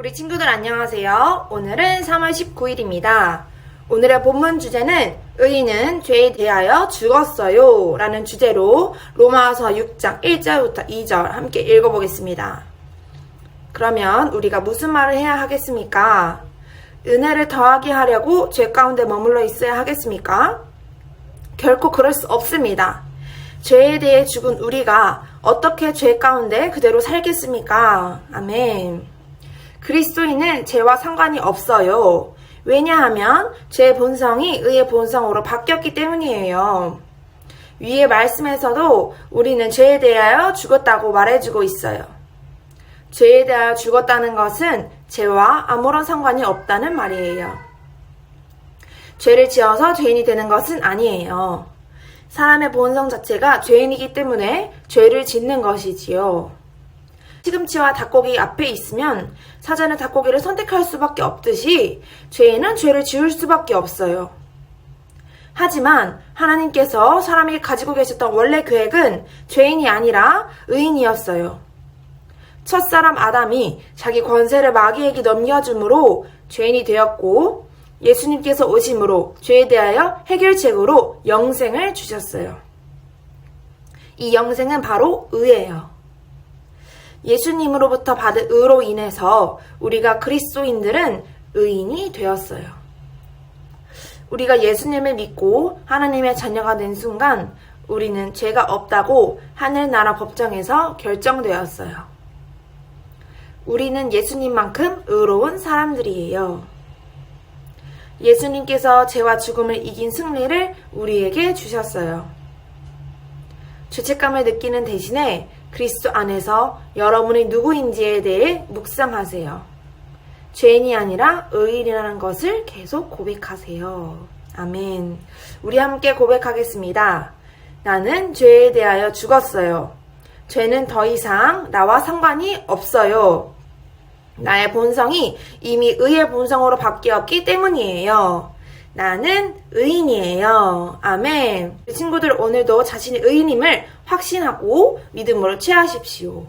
우리 친구들 안녕하세요. 오늘은 3월 19일입니다. 오늘의 본문 주제는 의인은 죄에 대하여 죽었어요 라는 주제로 로마서 6장 1절부터 2절 함께 읽어보겠습니다. 그러면 우리가 무슨 말을 해야 하겠습니까? 은혜를 더하게 하려고 죄 가운데 머물러 있어야 하겠습니까? 결코 그럴 수 없습니다. 죄에 대해 죽은 우리가 어떻게 죄 가운데 그대로 살겠습니까? 아멘. 그리스도인은 죄와 상관이 없어요. 왜냐하면 죄의 본성이 의의 본성으로 바뀌었기 때문이에요. 위의 말씀에서도 우리는 죄에 대하여 죽었다고 말해주고 있어요. 죄에 대하여 죽었다는 것은 죄와 아무런 상관이 없다는 말이에요. 죄를 지어서 죄인이 되는 것은 아니에요. 사람의 본성 자체가 죄인이기 때문에 죄를 짓는 것이지요. 시금치와 닭고기 앞에 있으면 사자는 닭고기를 선택할 수밖에 없듯이 죄인은 죄를 지을 수밖에 없어요. 하지만 하나님께서 사람이 가지고 계셨던 원래 계획은 죄인이 아니라 의인이었어요. 첫사람 아담이 자기 권세를 마귀에게 넘겨줌으로 죄인이 되었고 예수님께서 오심으로 죄에 대하여 해결책으로 영생을 주셨어요. 이 영생은 바로 의예요. 예수님으로부터 받은 의로 인해서 우리가 그리스도인들은 의인이 되었어요. 우리가 예수님을 믿고 하나님의 자녀가 된 순간 우리는 죄가 없다고 하늘나라 법정에서 결정되었어요. 우리는 예수님만큼 의로운 사람들이에요. 예수님께서 죄와 죽음을 이긴 승리를 우리에게 주셨어요. 죄책감을 느끼는 대신에 그리스도 안에서 여러분이 누구인지에 대해 묵상하세요. 죄인이 아니라 의인이라는 것을 계속 고백하세요. 아멘. 우리 함께 고백하겠습니다. 나는 죄에 대하여 죽었어요. 죄는 더 이상 나와 상관이 없어요. 나의 본성이 이미 의의 본성으로 바뀌었기 때문이에요. 나는 의인이에요. 아멘. 친구들 오늘도 자신의 의인임을 확신하고 믿음으로 취하십시오.